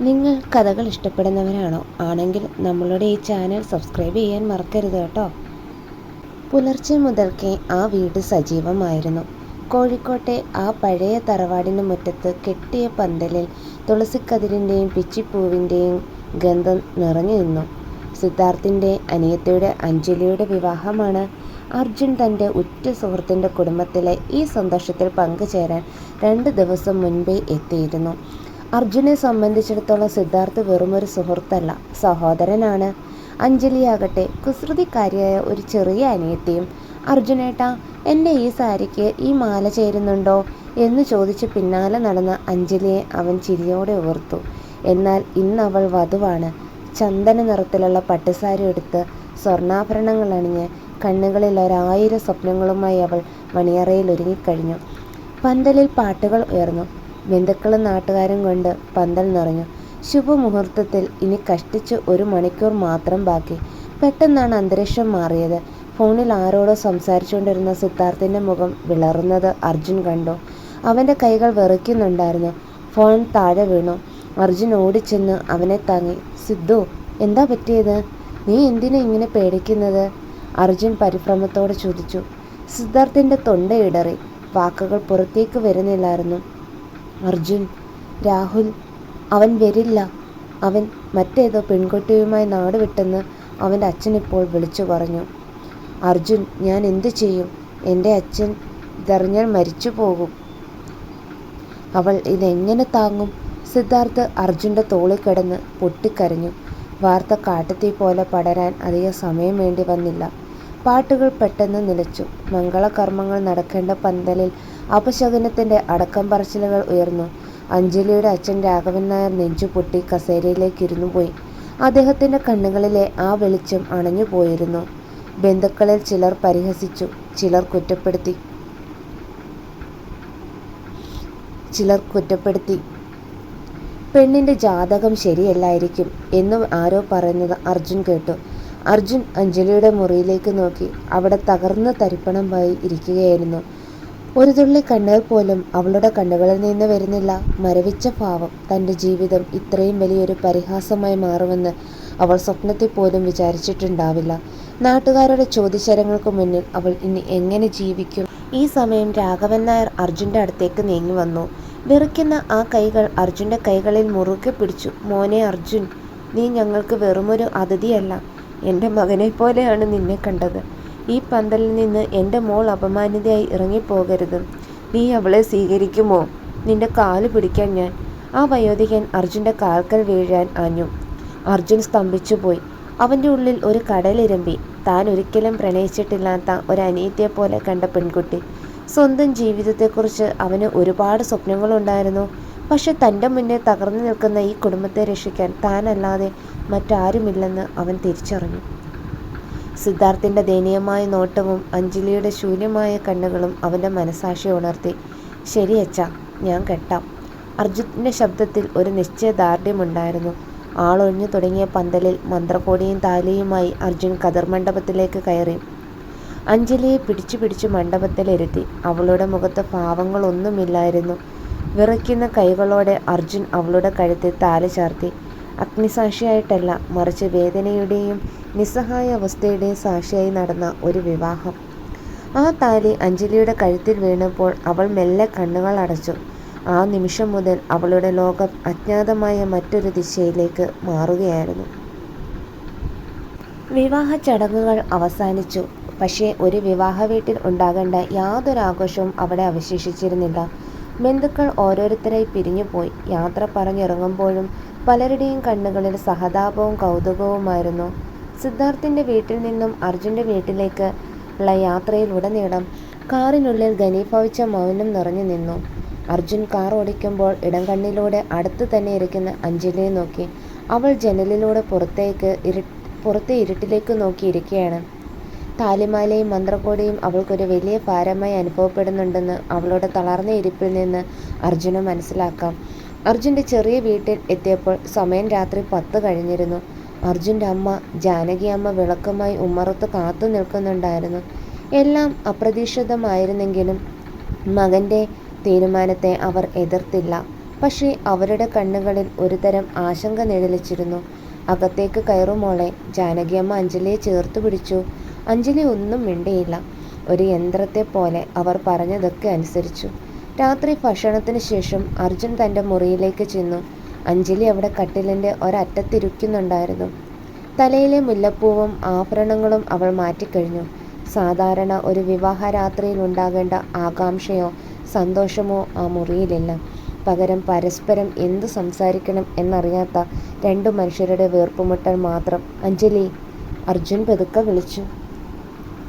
നിങ്ങൾ കഥകൾ ഇഷ്ടപ്പെടുന്നവരാണോ? ആണെങ്കിൽ നമ്മളുടെ ഈ ചാനൽ സബ്സ്ക്രൈബ് ചെയ്യാൻ മറക്കരുത് കേട്ടോ. പുലർച്ചെ മുതൽക്കേ ആ വീട് സജീവമായിരുന്നു. കോഴിക്കോട്ടെ ആ പഴയ തറവാടിന് മുറ്റത്ത് കെട്ടിയ പന്തലിൽ തുളസിക്കതിരിന്റെയും പിച്ചിപ്പൂവിന്റെയും ഗന്ധം നിറഞ്ഞു നിന്നു. സിദ്ധാർത്ഥിന്റെ അനിയത്തിയുടെ അഞ്ജലിയുടെ വിവാഹമാണ് അർജുൻ തന്റെ ഉറ്റ സുഹൃത്തിന്റെ കുടുംബത്തിലെ ഈ സന്തോഷത്തിൽ പങ്കുചേരാൻ രണ്ട് ദിവസം മുൻപേ എത്തിയിരുന്നു. അർജുനെ സംബന്ധിച്ചിടത്തോളം സിദ്ധാർത്ഥ് വെറുമൊരു സുഹൃത്തല്ല സഹോദരനാണ്. അഞ്ജലിയാകട്ടെ കുസൃതിക്കാരിയായ ഒരു ചെറിയ അനിയത്തിയും അർജുനേട്ടാ എന്റെ ഈ സാരിക്ക് ഈ മാല ചേരുന്നുണ്ടോ? എന്ന് ചോദിച്ച് പിന്നാലെ നടന്ന അഞ്ജലിയെ അവൻ ചിരിയോടെ ഓർത്തു. എന്നാൽ ഇന്ന് അവൾ വധുവാണ്. ചന്ദന നിറത്തിലുള്ള പട്ടുസാരി എടുത്ത് സ്വർണാഭരണങ്ങൾ അണിഞ്ഞ് കണ്ണുകളിൽ ഒരായിരം സ്വപ്നങ്ങളുമായി അവൾ മണിയറയിൽ ഒരുങ്ങിക്കഴിഞ്ഞു. പന്തലിൽ പാട്ടുകൾ ഉയർന്നു. ബന്ധുക്കളും നാട്ടുകാരും കൊണ്ട് പന്തൽ നിറഞ്ഞു. ശുഭമുഹൂർത്തത്തിൽ ഇനി കഷ്ടിച്ച് ഒരു മണിക്കൂർ മാത്രം ബാക്കി. പെട്ടെന്നാണ് അന്തരീക്ഷം മാറിയത്. ഫോണിൽ ആരോടോ സംസാരിച്ചുകൊണ്ടിരുന്ന സിദ്ധാർത്ഥിന്റെ മുഖം വിളറുന്നത് അർജുൻ കണ്ടു. അവന്റെ കൈകൾ വിറയ്ക്കുന്നുണ്ടായിരുന്നു ഫോൺ താഴെ വീണു. അർജുൻ ഓടിച്ചെന്ന് അവനെ താങ്ങി. സിദ്ധു എന്താ പറ്റിയത്? നീ എന്തിനാ ഇങ്ങനെ പേടിക്കുന്നത്? അർജുൻ പരിഭ്രമത്തോടെ ചോദിച്ചു. സിദ്ധാർത്ഥിന്റെ തൊണ്ടയിടറി വാക്കുകൾ പുറത്തേക്ക് വരുന്നില്ലായിരുന്നു. അർജുൻ രാഹുൽ അവൻ വരില്ല. അവൻ മറ്റേതോ പെൺകുട്ടിയുമായി നാട് വിട്ടെന്ന് അവന്റെ അച്ഛനിപ്പോൾ വിളിച്ചു പറഞ്ഞു. അർജുൻ ഞാൻ എന്തു ചെയ്യും? എന്റെ അച്ഛൻ ഇതറിഞ്ഞാൽ മരിച്ചു പോകും. അവൾ ഇതെങ്ങനെ താങ്ങും? സിദ്ധാർത്ഥ് അർജുന്റെ തോളിൽ കിടന്ന് പൊട്ടിക്കരഞ്ഞു. വാർത്ത കാട്ടത്തി പോലെ പടരാൻ അധികം സമയം വേണ്ടി വന്നില്ല. പാട്ടുകൾ പെട്ടെന്ന് നിലച്ചു. മംഗളകർമ്മങ്ങൾ നടക്കേണ്ട പന്തലിൽ അപശകുനത്തിന്റെ അടക്കം പറച്ചിലുകൾ ഉയർന്നു. അഞ്ജലിയുടെ അച്ഛൻ രാഘവൻ നായർ നെഞ്ചു പൊട്ടി കസേരയിലേക്ക് ഇരുന്നു പോയി. അദ്ദേഹത്തിന്റെ കണ്ണുകളിലെ ആ വെളിച്ചം അണഞ്ഞു പോയിരുന്നു. ബന്ധുക്കളിൽ ചിലർ പരിഹസിച്ചു ചിലർ കുറ്റപ്പെടുത്തി ചിലർ കുറ്റപ്പെടുത്തി. പെണ്ണിന്റെ ജാതകം ശരിയല്ലായിരിക്കും എന്ന് ആരോ പറയുന്നത് അർജുൻ കേട്ടു. അർജുൻ അഞ്ജലിയുടെ മുറിയിലേക്ക് നോക്കി അവിടെ തകർന്ന തരിപ്പണമായി ഇരിക്കുകയായിരുന്നു. ഒരു തുള്ളി കണ്ണീർ പോലും അവളുടെ കണ്ണുകളിൽ നിന്ന് വരുന്നില്ല. മരവിച്ച ഭാവം തന്റെ ജീവിതം ഇത്രയും വലിയൊരു പരിഹാസമായി മാറുമെന്ന് അവൾ സ്വപ്നത്തിൽ പോലും വിചാരിച്ചിട്ടുണ്ടാവില്ല. നാട്ടുകാരുടെ ചോദ്യശരങ്ങൾക്ക് മുന്നിൽ അവൾ ഇനി എങ്ങനെ ജീവിക്കും? ഈ സമയം രാഘവൻ നായർ അർജുന്റെ അടുത്തേക്ക് നീങ്ങി വന്നു. വിറയ്ക്കുന്ന ആ കൈകൾ അർജുന്റെ കൈകളിൽ മുറുകെ പിടിച്ചു. മോനെ അർജുൻ നീ ഞങ്ങൾക്ക് വെറുമൊരു അതിഥിയല്ല. എന്റെ മകനെ പോലെയാണ് നിന്നെ കണ്ടത്. ഈ പന്തലിൽ നിന്ന് എന്റെ മോൾ അപമാനിതയായി ഇറങ്ങിപ്പോകരുത്. നീ അവളെ സ്വീകരിക്കുമോ? നിന്റെ കാൽ പിടിക്കാൻ ഞാൻ. ആ വയോധികൻ അർജുന്റെ കാൽക്കൽ വീഴാൻ ആഞ്ഞു. അർജുൻ സ്തംഭിച്ചുപോയി. അവന്റെ ഉള്ളിൽ ഒരു കടലിരമ്പി താൻ ഒരിക്കലും പ്രണയിച്ചിട്ടില്ലാത്ത ഒരു അനിയത്തിയെ പോലെ കണ്ട പെൺകുട്ടി. സ്വന്തം ജീവിതത്തെക്കുറിച്ച് അവന് ഒരുപാട് സ്വപ്നങ്ങളുണ്ടായിരുന്നു. പക്ഷെ തന്റെ മുന്നേ തകർന്നു നിൽക്കുന്ന ഈ കുടുംബത്തെ രക്ഷിക്കാൻ താനല്ലാതെ മറ്റാരുമില്ലെന്ന് അവൻ തിരിച്ചറിഞ്ഞു. സിദ്ധാർത്ഥിന്റെ ദയനീയമായ നോട്ടവും അഞ്ജലിയുടെ ശൂന്യമായ കണ്ണുകളും അവന്റെ മനസാക്ഷി ഉണർത്തി. ശരി അച്ഛ ഞാൻ കെട്ടാം അർജുന്റെ ശബ്ദത്തിൽ ഒരു നിശ്ചയദാർഢ്യമുണ്ടായിരുന്നു. ആളൊഴിഞ്ഞു തുടങ്ങിയ പന്തലിൽ മന്ത്രകോടിയും താലിയുമായി അർജുൻ കതിർമണ്ഡപത്തിലേക്ക് കയറി. അഞ്ജലിയെ പിടിച്ചു പിടിച്ചു മണ്ഡപത്തിലിരുത്തി. അവളുടെ മുഖത്ത് ഭാവങ്ങളൊന്നുമില്ലായിരുന്നു. വിറയ്ക്കുന്ന കൈകളോടെ അർജുൻ അവളുടെ കഴുത്തിൽ താലി ചാർത്തി. അഗ്നിസാക്ഷിയായിട്ടല്ല മറിച്ച് വേദനയുടെയും നിസ്സഹായ അവസ്ഥയുടെയും സാക്ഷിയായി നടന്ന ഒരു വിവാഹം. ആ താലി അഞ്ജലിയുടെ കഴുത്തിൽ വീണപ്പോൾ അവൾ മെല്ലെ കണ്ണുകൾ അടച്ചു. ആ നിമിഷം മുതൽ അവളുടെ ലോകം അജ്ഞാതമായ മറ്റൊരു ദിശയിലേക്ക് മാറുകയായിരുന്നു. വിവാഹ ചടങ്ങുകൾ അവസാനിച്ചു. പക്ഷേ ഒരു വിവാഹ വീട്ടിൽ ഉണ്ടാകേണ്ട യാതൊരു ആഘോഷവും അവിടെ അവശേഷിച്ചിരുന്നില്ല. ബന്ധുക്കൾ ഓരോരുത്തരായി പിരിഞ്ഞുപോയി. യാത്ര പറഞ്ഞിറങ്ങുമ്പോഴും പലരുടെയും കണ്ണുകളിൽ സഹതാപവും കൗതുകവുമായിരുന്നു. സിദ്ധാർത്ഥിന്റെ വീട്ടിൽ നിന്നും അർജുന്റെ വീട്ടിലേക്ക് ഉള്ള യാത്രയിലുടനീളം കാറിനുള്ളിൽ ഘനീഭവിച്ച മൗനം നിറഞ്ഞു നിന്നു. അർജുൻ കാർ ഓടിക്കുമ്പോൾ ഇടം കണ്ണിലൂടെ അടുത്ത് തന്നെ ഇരിക്കുന്ന അഞ്ജലിയെ നോക്കി. അവൾ ജനലിലൂടെ പുറത്തേക്ക് ഇരു പുറത്തെ ഇരുട്ടിലേക്ക് നോക്കിയിരിക്കുകയാണ്. താലിമാലയും മന്ത്രകോടിയും അവൾക്കൊരു വലിയ ഭാരമായി അനുഭവപ്പെടുന്നുണ്ടെന്ന് അവളുടെ തളർന്ന ഇരിപ്പിൽ നിന്ന് അർജുന് മനസ്സിലാക്കാം. അർജുന്റെ ചെറിയ വീട്ടിൽ എത്തിയപ്പോൾ സമയം രാത്രി പത്ത് കഴിഞ്ഞിരുന്നു. അർജുന്റെ അമ്മ ജാനകി അമ്മ വിളക്കുമായി ഉമ്മറത്ത് കാത്തു നിൽക്കുന്നുണ്ടായിരുന്നു. എല്ലാം അപ്രതീക്ഷിതമായിരുന്നെങ്കിലും മകന്റെ തീരുമാനത്തെ അവർ എതിർത്തില്ല. പക്ഷേ അവരുടെ കണ്ണുകളിൽ ഒരുതരം ആശങ്ക നിഴലിച്ചിരുന്നു. അകത്തേക്ക് കയറുമോളെ ജാനകിയമ്മ അഞ്ജലിയെ ചേർത്ത് പിടിച്ചു. അഞ്ജലി ഒന്നും മിണ്ടിയില്ല. ഒരു യന്ത്രത്തെ പോലെ അവർ പറഞ്ഞതൊക്കെ അനുസരിച്ചു. രാത്രി ഭക്ഷണത്തിന് ശേഷം അർജുൻ തന്റെ മുറിയിലേക്ക് ചെന്നു. അഞ്ജലി അവിടെ കട്ടിലിന്റെ ഒരറ്റത്തിരിക്കുന്നുണ്ടായിരുന്നു. തലയിലെ മുല്ലപ്പൂവും ആഭരണങ്ങളും അവൾ മാറ്റിക്കഴിഞ്ഞു. സാധാരണ ഒരു വിവാഹ രാത്രിയിൽ ഉണ്ടാകേണ്ട ആകാംക്ഷയോ സന്തോഷമോ ആ മുറിയിലില്ല. പകരം പരസ്പരം എന്ത് സംസാരിക്കണം എന്നറിയാത്ത രണ്ടു മനുഷ്യരുടെ വീർപ്പുമുട്ടൽ മാത്രം അഞ്ജലി അർജുൻ പെതുക്കെ വിളിച്ചു.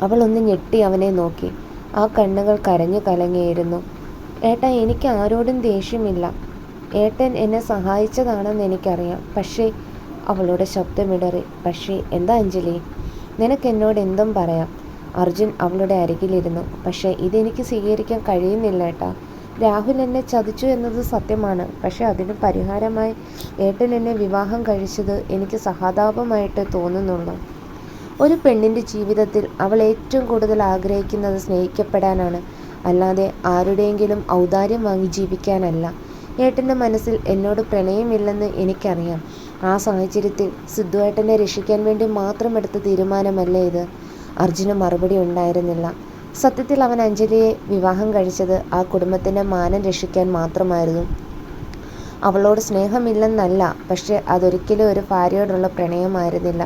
അവൾ ഒന്ന് ഞെട്ടി അവനെ നോക്കി. ആ കണ്ണുകൾ കരഞ്ഞു കലങ്ങിയിരുന്നു. ഏട്ടാ എനിക്ക് ആരോടും ദേഷ്യമില്ല. ഏട്ടൻ എന്നെ സഹായിച്ചതാണെന്ന് എനിക്കറിയാം. പക്ഷേ അവളുടെ ശബ്ദമിടറി പക്ഷേ എന്താ അഞ്ജലി? നിനക്ക് എന്നോട് എന്തും പറയാം. അർജുൻ അവളുടെ അരികിലിരുന്നു. പക്ഷേ ഇതെനിക്ക് സ്വീകരിക്കാൻ കഴിയുന്നില്ല ഏട്ടാ. രാഹുൽ എന്നെ ചതിച്ചു എന്നത് സത്യമാണ്. പക്ഷെ അതിന് പരിഹാരമായി ഏട്ടൻ എന്നെ വിവാഹം കഴിച്ചത് എനിക്ക് സഹതാപമായിട്ട് തോന്നുന്നുള്ളൂ. ഒരു പെണ്ണിന്റെ ജീവിതത്തിൽ അവൾ ഏറ്റവും കൂടുതൽ ആഗ്രഹിക്കുന്നത് സ്നേഹിക്കപ്പെടാനാണ്. അല്ലാതെ ആരുടെയെങ്കിലും ഔദാര്യം വാങ്ങി ജീവിക്കാനല്ല. ഏട്ടന്റെ മനസ്സിൽ എന്നോട് പ്രണയമില്ലെന്ന് എനിക്കറിയാം. ആ സാഹചര്യത്തിൽ സിദ്ധുവേട്ടനെ രക്ഷിക്കാൻ വേണ്ടി മാത്രം എടുത്ത തീരുമാനമല്ലേ ഇത്? അർജുന മറുപടി ഉണ്ടായിരുന്നില്ല. സത്യത്തിൽ അവൻ അഞ്ജലിയെ വിവാഹം കഴിച്ചത് ആ കുടുംബത്തിന്റെ മാനം രക്ഷിക്കാൻ മാത്രമായിരുന്നു. അവളോട് സ്നേഹമില്ലെന്നല്ല പക്ഷേ അതൊരിക്കലും ഒരു ഭാര്യയോടുള്ള പ്രണയമായിരുന്നില്ല.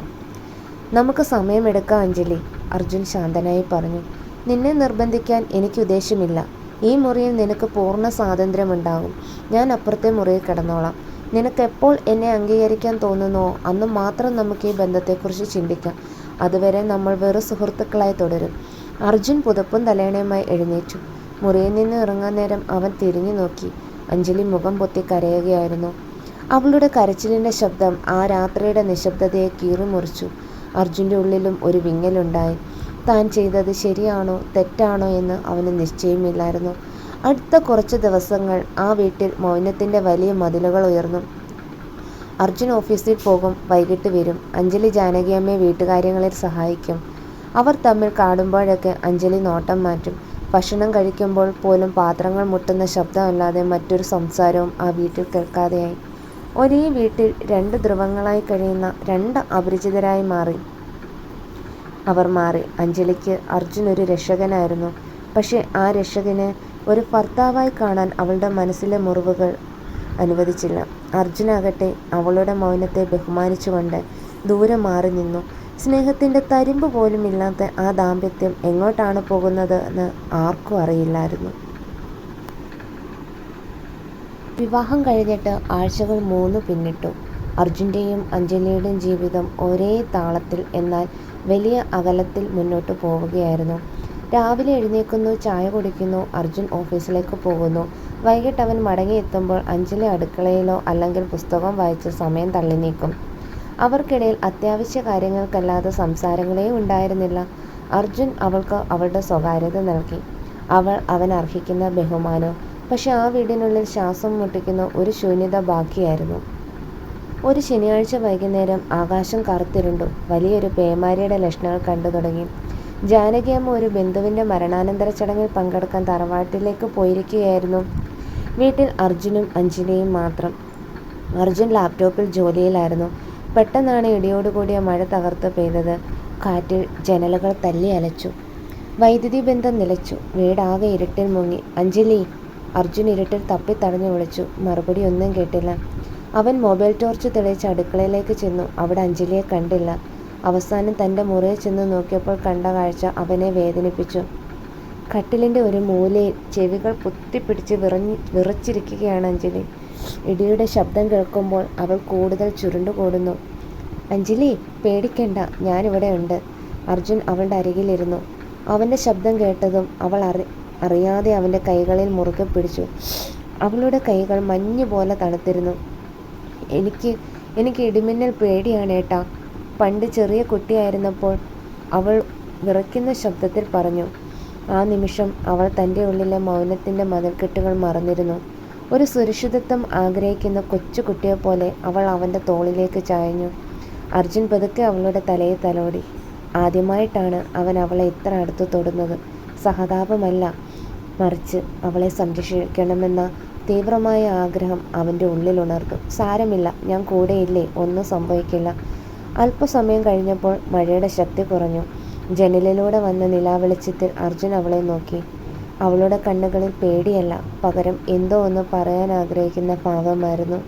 നമുക്ക് സമയമെടുക്കാം അഞ്ജലി അർജുൻ ശാന്തനായി പറഞ്ഞു. നിന്നെ നിർബന്ധിക്കാൻ എനിക്ക് ഉദ്ദേശമില്ല. ഈ മുറിയിൽ നിനക്ക് പൂർണ സ്വാതന്ത്ര്യമുണ്ടാകും. ഞാൻ അപ്പുറത്തെ മുറിയിൽ കിടന്നോളാം. നിനക്ക് എപ്പോൾ എന്നെ അംഗീകരിക്കാൻ തോന്നുന്നുവോ അന്ന് മാത്രം നമുക്ക് ഈ ബന്ധത്തെക്കുറിച്ച് ചിന്തിക്കാം. അതുവരെ നമ്മൾ വെറു സുഹൃത്തുക്കളായി തുടരും. അർജുൻ പുതപ്പും തലേണയുമായി എഴുന്നേറ്റു. മുറിയിൽ നിന്ന് ഇറങ്ങാൻ നേരം അവൻ തിരിഞ്ഞു നോക്കി. അഞ്ജലി മുഖം പൊത്തി കരയുകയായിരുന്നു. അവളുടെ കരച്ചിലിന്റെ ശബ്ദം ആ രാത്രിയുടെ നിശബ്ദതയെ കീറിമുറിച്ചു. അർജുന്റെ ഉള്ളിലും ഒരു വിങ്ങലുണ്ടായി. താൻ ചെയ്തത് ശരിയാണോ തെറ്റാണോ എന്ന് അവന് നിശ്ചയമില്ലായിരുന്നു. അടുത്ത കുറച്ച് ദിവസങ്ങൾ ആ വീട്ടിൽ മൗനത്തിന്റെ വലിയ മതിലുകൾ ഉയർന്നു. അർജുൻ ഓഫീസിൽ പോകും വൈകിട്ട് വരും. അഞ്ജലി ജാനകിയമ്മയെ വീട്ടുകാര്യങ്ങളിൽ സഹായിക്കും. അവർ തമ്മിൽ കാടുമ്പോഴൊക്കെ അഞ്ജലി നോട്ടം മാറ്റും. ഭക്ഷണം കഴിക്കുമ്പോൾ പോലും പാത്രങ്ങൾ മുട്ടുന്ന ശബ്ദമല്ലാതെ മറ്റൊരു സംസാരവും ആ വീട്ടിൽ കേൾക്കാതെയായി. ഒരേ വീട്ടിൽ രണ്ട് ധ്രുവങ്ങളായി കഴിയുന്ന രണ്ട് അപരിചിതരായി മാറി. അവർ മാറി. അഞ്ജലിക്ക് അർജുൻ ഒരു രക്ഷകനായിരുന്നു. പക്ഷേ ആ രക്ഷകന് ഒരു ഭർത്താവായി കാണാൻ അവളുടെ മനസ്സിലെ മുറിവുകൾ അനുവദിച്ചില്ല. അർജുനാകട്ടെ അവളുടെ മൗനത്തെ ബഹുമാനിച്ചുകൊണ്ട് ദൂരെ മാറി നിന്നു. സ്നേഹത്തിന്റെ തരിമ്പ് പോലും ഇല്ലാത്ത ആ ദാമ്പത്യം എങ്ങോട്ടാണ് പോകുന്നത് എന്ന് ആർക്കും അറിയില്ലായിരുന്നു. വിവാഹം കഴിഞ്ഞിട്ട് ആഴ്ചകൾ മൂന്ന് പിന്നിട്ടു. അർജുന്റെയും അഞ്ജലിയുടെയും ജീവിതം ഒരേ താളത്തിൽ എന്നാൽ വലിയ അകലത്തിൽ മുന്നോട്ട് പോവുകയായിരുന്നു. രാവിലെ എഴുന്നേൽക്കുന്നു ചായ കുടിക്കുന്നു അർജുൻ ഓഫീസിലേക്ക് പോകുന്നു. വൈകിട്ട് അവൻ മടങ്ങിയെത്തുമ്പോൾ അഞ്ജലി അടുക്കളയിലോ അല്ലെങ്കിൽ പുസ്തകം വായിച്ച് സമയം തള്ളി നീക്കും. അവർക്കിടയിൽ അത്യാവശ്യ കാര്യങ്ങൾക്കല്ലാതെ സംസാരങ്ങളേ ഉണ്ടായിരുന്നില്ല. അർജുൻ അവൾക്ക് അവളുടെ സ്വകാര്യത നൽകി. അവൾ അവൻ അർഹിക്കുന്ന ബഹുമാനം. പക്ഷെ ആ വീടിനുള്ളിൽ ശ്വാസം മുട്ടിക്കുന്ന ഒരു ശൂന്യത ബാക്കിയായിരുന്നു. ഒരു ശനിയാഴ്ച വൈകുന്നേരം ആകാശം കറുത്തിരുണ്ടു. വലിയൊരു പേമാരിയുടെ ലക്ഷണങ്ങൾ കണ്ടു തുടങ്ങി. ജാനകിയമ്മ ഒരു ബന്ധുവിന്റെ മരണാനന്തര ചടങ്ങിൽ പങ്കെടുക്കാൻ തറവാട്ടിലേക്ക് പോയിരിക്കുകയായിരുന്നു. വീട്ടിൽ അർജുനും അഞ്ജനയും മാത്രം. അർജുൻ ലാപ്ടോപ്പിൽ ജോലിയിലായിരുന്നു. പെട്ടെന്നാണ് ഇടിയോടുകൂടിയ മഴ തകർത്ത് പെയ്തത്. കാറ്റിൽ ജനലുകൾ തല്ലി അലച്ചു. വൈദ്യുതി ബന്ധം നിലച്ചു. വീടാകെ ഇരുട്ടിൽ മുങ്ങി. അഞ്ജലി അർജുൻ ഇരുട്ടിൽ തപ്പിത്തടഞ്ഞു വിളിച്ചു. മറുപടി ഒന്നും കേട്ടില്ല. അവൻ മൊബൈൽ ടോർച്ച് തെളിയിച്ച് അടുക്കളയിലേക്ക് ചെന്നു. അവിടെ അഞ്ജലിയെ കണ്ടില്ല. അവസാനം തന്റെ മുറിയിൽ ചെന്ന് നോക്കിയപ്പോൾ കണ്ട കാഴ്ച അവനെ വേദനിപ്പിച്ചു. കട്ടിലിന്റെ ഒരു മൂലയിൽ ചെവികൾ പൊത്തിപ്പിടിച്ച് വിറഞ്ഞ് വിറച്ചിരിക്കുകയാണ് അഞ്ജലി. ഇടിയുടെ ശബ്ദം കേൾക്കുമ്പോൾ അവൾ കൂടുതൽ ചുരുണ്ടുകൂടുന്നു. അഞ്ജലി പേടിക്കണ്ട. ഞാനിവിടെ ഉണ്ട്. അർജുൻ അവളുടെ അരികിലിരുന്നു. അവന്റെ ശബ്ദം കേട്ടതും അവൾ അറി അറിയാതെ അവന്റെ കൈകളിൽ മുറുകെ പിടിച്ചു. അവളുടെ കൈകൾ മഞ്ഞ് പോലെ തണുത്തിരുന്നു. എനിക്ക് എനിക്ക് ഇടിമിന്നൽ പേടിയാണ് ഏട്ടാ. പണ്ട് ചെറിയ കുട്ടിയായിരുന്നപ്പോൾ അവൾ വിറയ്ക്കുന്ന ശബ്ദത്തിൽ പറഞ്ഞു ആ നിമിഷം അവൾ തന്റെ ഉള്ളിലെ മൗനത്തിന്റെ മതിൽക്കെട്ടുകൾ മറന്നിരുന്നു. ഒരു സുരക്ഷിതത്വം ആഗ്രഹിക്കുന്ന കൊച്ചു കുട്ടിയെപ്പോലെ അവൾ അവന്റെ തോളിലേക്ക് ചായഞ്ഞു അർജുൻ പതുക്കെ അവളുടെ തലയെ തലോടി. ആദ്യമായിട്ടാണ് അവൻ അവളെ ഇത്ര അടുത്ത് തൊടുന്നത്. സഹതാപമല്ല. മറിച്ച് അവളെ സംരക്ഷിക്കണമെന്ന തീവ്രമായ ആഗ്രഹം അവന്റെ ഉള്ളിൽ ഉണർന്നു സാരമില്ല ഞാൻ കൂടെയില്ലേ ഒന്നും സംഭവിക്കില്ല. അല്പസമയം കഴിഞ്ഞപ്പോൾ മഴയുടെ ശക്തി കുറഞ്ഞു. ജനലിലൂടെ വന്ന നിലാവെളിച്ചത്തിൽ അർജുൻ അവളെ നോക്കി. അവളുടെ കണ്ണുകളിൽ പേടിയല്ല പകരം എന്തോ ഒന്ന് പറയാൻ ആഗ്രഹിക്കുന്ന ഭാവമായിരുന്നു.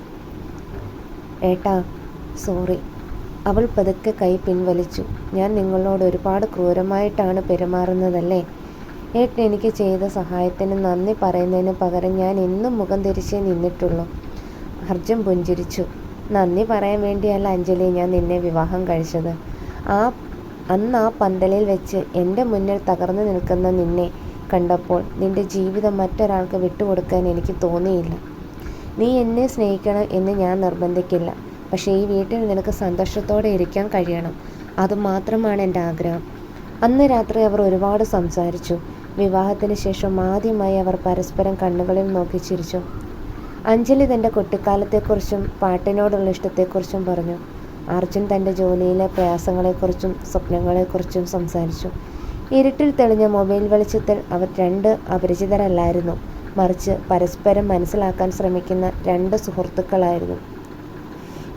ഏട്ടാ സോറി. അവൾ പതുക്കെ കൈ പിൻവലിച്ചു. ഞാൻ നിങ്ങളോട് ഒരുപാട് ക്രൂരമായിട്ടാണ് പെരുമാറുന്നതല്ലേ? ഏട്ടൻ എനിക്ക് ചെയ്ത സഹായത്തിന് നന്ദി പറയുന്നതിന് പകരം ഞാൻ എന്നും മുഖം തിരിച്ചേ നിന്നിട്ടുള്ളൂ. അർജുൻ പുഞ്ചിരിച്ചു. നന്ദി പറയാൻ വേണ്ടിയല്ല അഞ്ജലി ഞാൻ നിന്നെ വിവാഹം കഴിച്ചത്. ആ അന്ന് ആ പന്തലിൽ വെച്ച് എന്റെ മുന്നിൽ തകർന്നു നിൽക്കുന്ന നിന്നെ കണ്ടപ്പോൾ നിന്റെ ജീവിതം മറ്റൊരാൾക്ക് വിട്ടുകൊടുക്കാൻ എനിക്ക് തോന്നിയില്ല. നീ എന്നെ സ്നേഹിക്കണം എന്ന് ഞാൻ നിർബന്ധിക്കില്ല. പക്ഷേ ഈ വീട്ടിൽ നിനക്ക് സന്തോഷത്തോടെ ഇരിക്കാൻ കഴിയണം. അതുമാത്രമാണ് എന്റെ ആഗ്രഹം. അന്ന് രാത്രി അവർ ഒരുപാട് സംസാരിച്ചു. വിവാഹത്തിന് ശേഷം ആദ്യമായി അവർ പരസ്പരം കണ്ണുകളിൽ നോക്കി ചിരിച്ചു. അഞ്ജലി തന്റെ കുട്ടിക്കാലത്തെക്കുറിച്ചും പാട്ടിനോടുള്ള ഇഷ്ടത്തെക്കുറിച്ചും പറഞ്ഞു. അർജുൻ തന്റെ ജോലിയിലെ പ്രയാസങ്ങളെക്കുറിച്ചും സ്വപ്നങ്ങളെക്കുറിച്ചും സംസാരിച്ചു. ഇരുട്ടിൽ തെളിഞ്ഞ മൊബൈൽ വെളിച്ചത്തിൽ അവർ രണ്ട് അപരിചിതരല്ലായിരുന്നു. മറിച്ച് പരസ്പരം മനസ്സിലാക്കാൻ ശ്രമിക്കുന്ന രണ്ട് സുഹൃത്തുക്കളായിരുന്നു.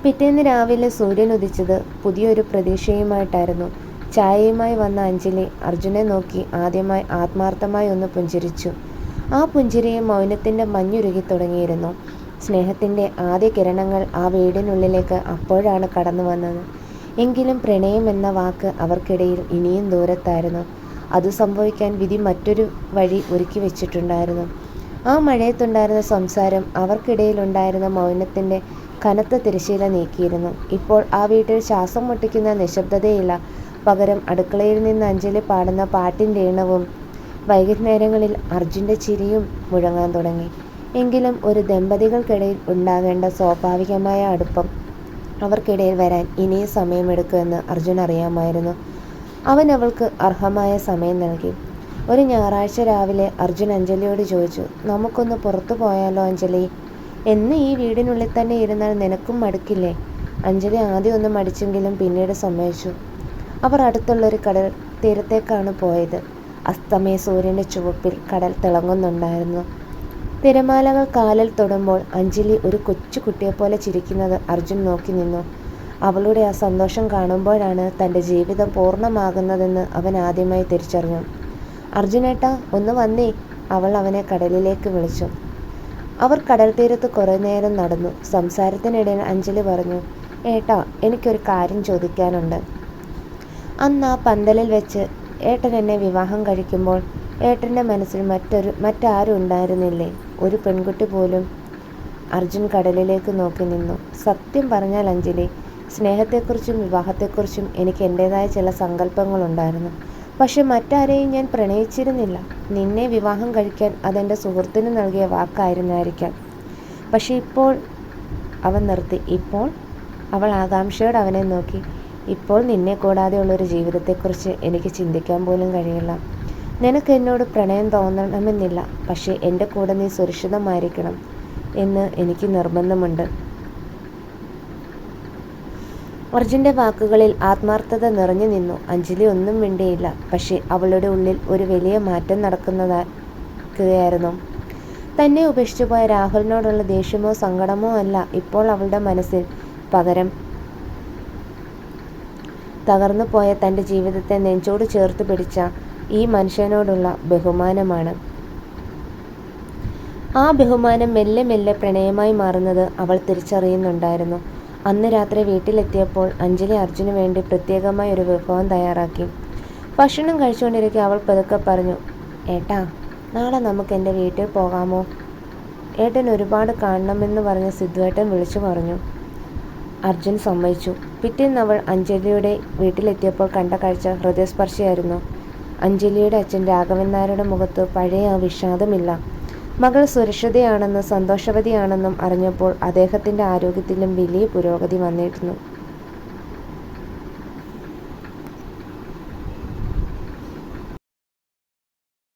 പിറ്റേന്ന് രാവിലെ സൂര്യൻ ഉദിച്ചത് പുതിയൊരു പ്രതീക്ഷയുമായിട്ടായിരുന്നു. ചായയുമായി വന്ന അഞ്ജലി അർജുനെ നോക്കി ആദ്യമായി ആത്മാർത്ഥമായി ഒന്ന് പുഞ്ചിരിച്ചു. ആ പുഞ്ചിരിയെ മൗനത്തിന്റെ മഞ്ഞുരുകി തുടങ്ങിയിരുന്നു. സ്നേഹത്തിന്റെ ആദ്യ കിരണങ്ങൾ ആ വീടിനുള്ളിലേക്ക് അപ്പോഴാണ് കടന്നു വന്നത്. എങ്കിലും പ്രണയം എന്ന വാക്ക് അവർക്കിടയിൽ ഇനിയും ദൂരത്തായിരുന്നു. അത് സംഭവിക്കാൻ വിധി മറ്റൊരു വഴി ഒരുക്കി വെച്ചിട്ടുണ്ടായിരുന്നു. ആ മഴയത്തുണ്ടായിരുന്ന സംസാരം അവർക്കിടയിലുണ്ടായിരുന്ന മൗനത്തിന്റെ കനത്ത തിരശീല നീക്കിയിരുന്നു. ഇപ്പോൾ ആ വീട്ടിൽ ശ്വാസം മുട്ടിക്കുന്ന നിശബ്ദതയില്ല. പകരം അടുക്കളയിൽ നിന്ന് അഞ്ജലി പാടുന്ന പാട്ടിന്റെ ഈണവും വൈകുന്നേരങ്ങളിൽ അർജുന്റെ ചിരിയും മുഴങ്ങാൻ തുടങ്ങി. എങ്കിലും ഒരു ദമ്പതികൾക്കിടയിൽ ഉണ്ടാകേണ്ട സ്വാഭാവികമായ അടുപ്പം അവർക്കിടയിൽ വരാൻ ഇനിയും സമയമെടുക്കുമെന്ന് അർജുൻ അറിയാമായിരുന്നു. അവൻ അവൾക്ക് അർഹമായ സമയം നൽകി. ഒരു ഞായറാഴ്ച രാവിലെ അർജുൻ അഞ്ജലിയോട് ചോദിച്ചു നമുക്കൊന്ന് പുറത്തു പോയാലോ അഞ്ജലി? എന്ന് ഈ വീടിനുള്ളിൽ തന്നെ ഇരുന്നാൽ നിനക്കും മടുക്കില്ലേ? അഞ്ജലി ആദ്യം ഒന്ന് മടിച്ചെങ്കിലും പിന്നീട് സമ്മതിച്ചു. അവർ അടുത്തുള്ളൊരു കടൽ തീരത്തേക്കാണ് പോയത്. അസ്തമയ സൂര്യന്റെ ചുവപ്പിൽ കടൽ തിളങ്ങുന്നുണ്ടായിരുന്നു. തിരമാലകൾ കാലിൽ തൊടുമ്പോൾ അഞ്ജലി ഒരു കൊച്ചു കുട്ടിയെപ്പോലെ ചിരിക്കുന്നത് അർജുൻ നോക്കി നിന്നു. അവളുടെ ആ സന്തോഷം കാണുമ്പോഴാണ് തന്റെ ജീവിതം പൂർണമാകുന്നതെന്ന് അവൻ ആദ്യമായി തിരിച്ചറിഞ്ഞു. അർജുനേട്ടാ ഒന്ന് വന്നേ അവൾ അവനെ കടലിലേക്ക് വിളിച്ചു. അവർ കടൽ തീരത്ത് കുറേ നേരം നടന്നു. സംസാരത്തിനിടയിൽ അഞ്ജലി പറഞ്ഞു ഏട്ടാ എനിക്കൊരു കാര്യം ചോദിക്കാനുണ്ട്. അന്ന് ആ പന്തലിൽ വെച്ച് ഏട്ടൻ എന്നെ വിവാഹം കഴിക്കുമ്പോൾ ഏട്ടന്റെ മനസ്സിൽ മറ്റൊരു മറ്റാരും ഉണ്ടായിരുന്നില്ലേ? ഒരു പെൺകുട്ടി പോലും അർജുൻ കടലിലേക്ക് നോക്കി നിന്നു. സത്യം പറഞ്ഞാൽ അഞ്ജലി സ്നേഹത്തെക്കുറിച്ചും വിവാഹത്തെക്കുറിച്ചും എനിക്ക് എന്റേതായ ചില സങ്കല്പങ്ങളുണ്ടായിരുന്നു. പക്ഷെ മറ്റാരെയും ഞാൻ പ്രണയിച്ചിരുന്നില്ല. നിന്നെ വിവാഹം കഴിക്കാൻ അതെന്റെ സുഹൃത്തിന് നൽകിയ വാക്കായിരുന്നായിരിക്കാം. പക്ഷെ ഇപ്പോൾ അവൻ നിർത്തി. ഇപ്പോൾ അവൾ ആകാംക്ഷയോടെ അവനെ നോക്കി. ഇപ്പോൾ നിന്നെ കൂടാതെയുള്ളൊരു ജീവിതത്തെക്കുറിച്ച് എനിക്ക് ചിന്തിക്കാൻ പോലും കഴിയില്ല. നിനക്ക് എന്നോട് പ്രണയം തോന്നണമെന്നില്ല പക്ഷേ എന്റെ കൂടെ നീ സുരക്ഷിതമായിരിക്കണം എന്ന് എനിക്ക് നിർബന്ധമുണ്ട്. അർജുന്റെ വാക്കുകളിൽ ആത്മാർത്ഥത നിറഞ്ഞു നിന്നു. അഞ്ജലി ഒന്നും മിണ്ടിയില്ല പക്ഷേ അവളുടെ ഉള്ളിൽ ഒരു വലിയ മാറ്റം നടക്കുന്നതാക്കുകയായിരുന്നു തന്നെ ഉപേക്ഷിച്ചു പോയ രാഹുലിനോടുള്ള ദേഷ്യമോ സങ്കടമോ അല്ല ഇപ്പോൾ അവളുടെ മനസ്സിൽ പകരം തകർന്നു പോയ തന്റെ ജീവിതത്തെ നെഞ്ചോട് ചേർത്ത് പിടിച്ച ഈ മനുഷ്യനോടുള്ള ബഹുമാനമാണ്. ആ ബഹുമാനം മെല്ലെ മെല്ലെ പ്രണയമായി മാറുന്നത് അവൾ തിരിച്ചറിയുന്നുണ്ടായിരുന്നു. അന്ന് രാത്രി വീട്ടിലെത്തിയപ്പോൾ അഞ്ജലി അർജുന് വേണ്ടി പ്രത്യേകമായി ഒരു വിഭവം തയ്യാറാക്കി. ഭക്ഷണം കഴിച്ചുകൊണ്ടിരിക്കെ അവൾ പതുക്കെ പറഞ്ഞു ഏട്ടാ നാളെ നമുക്ക് എന്റെ വീട്ടിൽ പോകാമോ? ഏട്ടൻ ഒരുപാട് കാണണമെന്ന് പറഞ്ഞ് സിദ്ധുവേട്ടൻ വിളിച്ചു പറഞ്ഞു. അർജുൻ സമ്മതിച്ചു. പിറ്റേന്ന് അവൾ അഞ്ജലിയുടെ വീട്ടിലെത്തിയപ്പോൾ കണ്ട കാഴ്ച ഹൃദയസ്പർശിയായിരുന്നു. അഞ്ജലിയുടെ അച്ഛൻ രാഘവൻ നായരുടെ മുഖത്ത് പഴയ ആ വിഷാദമില്ല. മകൾ സുരക്ഷിതയാണെന്നും സന്തോഷവതിയാണെന്നും അറിഞ്ഞപ്പോൾ അദ്ദേഹത്തിന്റെ ആരോഗ്യത്തിലും വലിയ പുരോഗതി വന്നിരുന്നു.